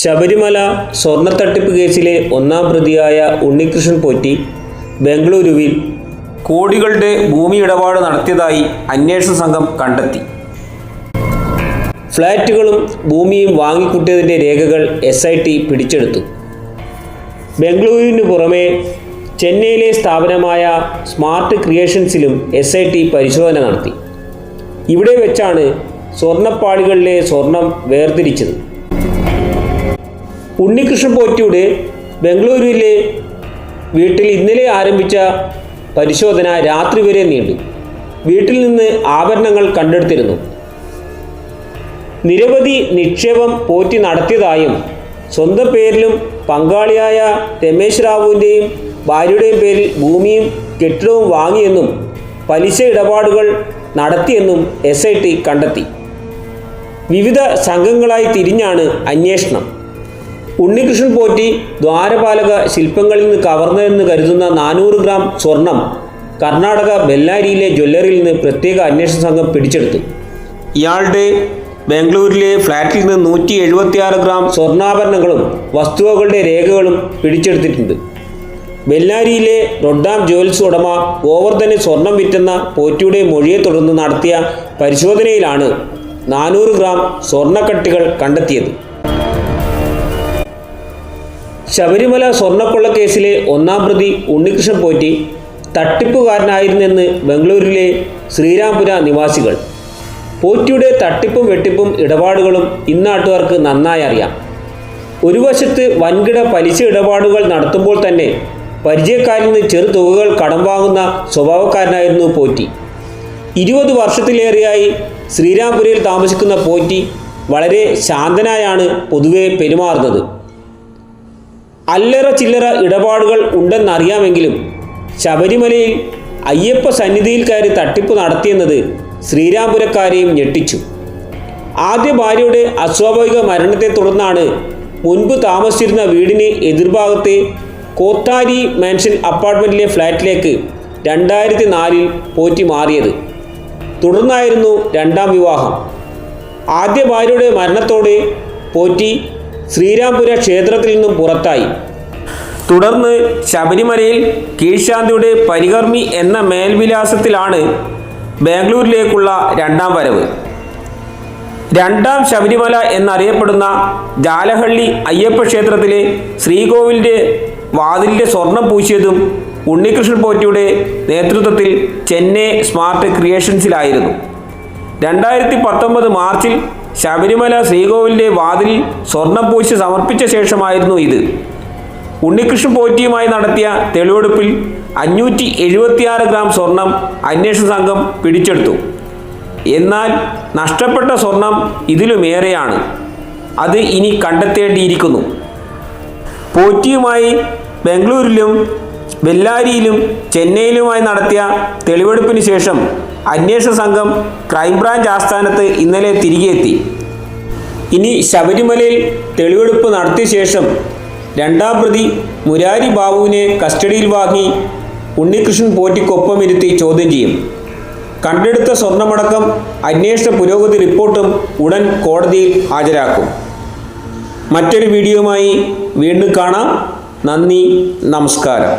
ശബരിമല സ്വർണത്തട്ടിപ്പ് കേസിലെ ഒന്നാം പ്രതിയായ ഉണ്ണികൃഷ്ണൻ പോറ്റി ബംഗളൂരുവിൽ കോടികളുടെ ഭൂമി ഇടപാട് നടത്തിയതായി അന്വേഷണ സംഘം കണ്ടെത്തി. ഫ്ളാറ്റുകളും ഭൂമിയും വാങ്ങിക്കൂട്ടിയതിന്റെ രേഖകൾ എസ് ഐ ടി പിടിച്ചെടുത്തു. ബംഗളൂരുവിന് പുറമെ ചെന്നൈയിലെ സ്ഥാപനമായ സ്മാർട്ട് ക്രിയേഷൻസിലും എസ് ഐ ടി പരിശോധന നടത്തി. ഇവിടെ വെച്ചാണ് സ്വർണപ്പാളികളിലെ സ്വർണം വേർതിരിച്ചത്. ഉണ്ണികൃഷ്ണൻ പോറ്റിയുടെ ബംഗളൂരുവിലെ വീട്ടിൽ ഇന്നലെ ആരംഭിച്ച പരിശോധന രാത്രി വരെ നീണ്ടു. വീട്ടിൽ നിന്ന് ആഭരണങ്ങൾ കണ്ടെടുത്തിരുന്നു. നിരവധി നിക്ഷേപം പോറ്റി നടത്തിയതായും സ്വന്തം പേരിലും പങ്കാളിയായ രമേശ് റാവുവിന്റെയും ഭാര്യയുടെയും പേരിൽ ഭൂമിയും കെട്ടിടവും വാങ്ങിയെന്നും പലിശ ഇടപാടുകൾ നടത്തിയെന്നും എസ് കണ്ടെത്തി. വിവിധ സംഘങ്ങളായി തിരിഞ്ഞാണ് അന്വേഷണം. ഉണ്ണികൃഷ്ണൻ പോറ്റി ദ്വാരപാലക ശില്പങ്ങളിൽ നിന്ന് കവർന്നതെന്ന് കരുതുന്ന നാനൂറ് ഗ്രാം സ്വർണം കർണാടക ബെല്ലാരിയിലെ ജ്വല്ലറിയിൽ നിന്ന് പ്രത്യേക അന്വേഷണ സംഘം പിടിച്ചെടുത്തു. ഇയാളുടെ ബാംഗ്ലൂരിലെ ഫ്ളാറ്റിൽ നിന്ന് നൂറ്റി എഴുപത്തിയാറ് ഗ്രാം സ്വർണാഭരണങ്ങളും വസ്തുവകളുടെ രേഖകളും പിടിച്ചെടുത്തിട്ടുണ്ട്. ബെല്ലാരിയിലെ റൊഡാം ജുവൽസ് ഉടമ ഗോവർദ്ധന് സ്വർണം വിറ്റെന്ന പോറ്റിയുടെ മൊഴിയെ തുടർന്ന് നടത്തിയ പരിശോധനയിലാണ് നാനൂറ് ഗ്രാം സ്വർണക്കട്ടികൾ കണ്ടെത്തിയത്. ശബരിമല സ്വർണക്കൊള്ളക്കേസിലെ ഒന്നാം പ്രതി ഉണ്ണികൃഷ്ണൻ പോറ്റി തട്ടിപ്പുകാരനായിരുന്നെന്ന് ബംഗളൂരുവിലെ ശ്രീരാംപുര നിവാസികൾ. പോറ്റിയുടെ തട്ടിപ്പും വെട്ടിപ്പും ഇടപാടുകളും ഇന്നാട്ടുകാർക്ക് നന്നായി അറിയാം. ഒരു വശത്ത് വൻകിട പലിശ ഇടപാടുകൾ നടത്തുമ്പോൾ തന്നെ പരിചയക്കാരിൽ നിന്ന് ചെറു തുകകൾ കടം വാങ്ങുന്ന സ്വഭാവക്കാരനായിരുന്നു പോറ്റി. ഇരുപത് വർഷത്തിലേറെയായി ശ്രീരാംപുരയിൽ താമസിക്കുന്ന പോറ്റി വളരെ ശാന്തനായാണ് പൊതുവെ പെരുമാറുന്നത്. അല്ലറ ചില്ലറ ഇടപാടുകൾ ഉണ്ടെന്നറിയാമെങ്കിലും ശബരിമലയിൽ അയ്യപ്പ സന്നിധിയിൽ കയറി തട്ടിപ്പ് നടത്തിയെന്നത് ശ്രീരാംപുരക്കാരെയും ഞെട്ടിച്ചു. ആദ്യ ഭാര്യയുടെ അസ്വാഭാവിക മരണത്തെ തുടർന്നാണ് മുൻപ് താമസിച്ചിരുന്ന വീടിന് എതിർഭാഗത്തെ കോത്താരി മാൻഷൻ അപ്പാർട്ട്മെന്റിലെ ഫ്ലാറ്റിലേക്ക് രണ്ടായിരത്തി നാലിൽ പോറ്റി മാറിയത്. തുടർന്നായിരുന്നു രണ്ടാം വിവാഹം. ആദ്യ ഭാര്യയുടെ മരണത്തോടെ പോറ്റി ശ്രീരാംപുര ക്ഷേത്രത്തിൽ നിന്നും പുറത്തായി. തുടർന്ന് ശബരിമലയിൽ കീഴ്ശാന്തിയുടെ പരികർമ്മി എന്ന മേൽവിലാസത്തിലാണ് ബാംഗ്ലൂരിലേക്കുള്ള രണ്ടാം വരവ്. രണ്ടാം ശബരിമല എന്നറിയപ്പെടുന്ന ജാലഹള്ളി അയ്യപ്പ ക്ഷേത്രത്തിലെ ശ്രീകോവിലിന്റെ വാതിലിന്റെ സ്വർണം പൂശിയതും ഉണ്ണികൃഷ്ണൻ പോറ്റിയുടെ നേതൃത്വത്തിൽ ചെന്നൈ സ്മാർട്ട് ക്രിയേഷൻസിലായിരുന്നു. രണ്ടായിരത്തി പത്തൊമ്പത് മാർച്ചിൽ ശബരിമല ശ്രീകോവിലിന്റെ വാതിൽ സ്വർണം പൂശി സമർപ്പിച്ച ശേഷമായിരുന്നു ഇത്. ഉണ്ണികൃഷ്ണൻ പോറ്റിയുമായി നടത്തിയ തെളിവെടുപ്പിൽ അഞ്ഞൂറ്റി എഴുപത്തിയാറ് ഗ്രാം സ്വർണം അന്വേഷണ സംഘം പിടിച്ചെടുത്തു. എന്നാൽ നഷ്ടപ്പെട്ട സ്വർണം ഇതിലുമേറെയാണ് അത് ഇനി കണ്ടെത്തേണ്ടിയിരിക്കുന്നു. പോറ്റിയുമായി ബംഗളൂരിലും ബെല്ലാരിയിലും ചെന്നൈയിലുമായി നടത്തിയ തെളിവെടുപ്പിന് ശേഷം അന്വേഷണ സംഘം ക്രൈംബ്രാഞ്ച് ആസ്ഥാനത്ത് ഇന്നലെ തിരികെ എത്തി ഇനി ശബരിമലയിൽ തെളിവെടുപ്പ് നടത്തിയ ശേഷം രണ്ടാം പ്രതി മുരാരി ബാബുവിനെ കസ്റ്റഡിയിൽ വാങ്ങി ഉണ്ണികൃഷ്ണൻ പോറ്റിക്കൊപ്പം ഇരുത്തി ചോദ്യം ചെയ്യും. കണ്ടെടുത്ത സ്വർണമടക്കം അന്വേഷണ പുരോഗതി റിപ്പോർട്ടും ഉടൻ കോടതിയിൽ ഹാജരാക്കും. മറ്റൊരു വീഡിയോയുമായി വീണ്ടും കാണാം. നന്ദി നമസ്കാരം.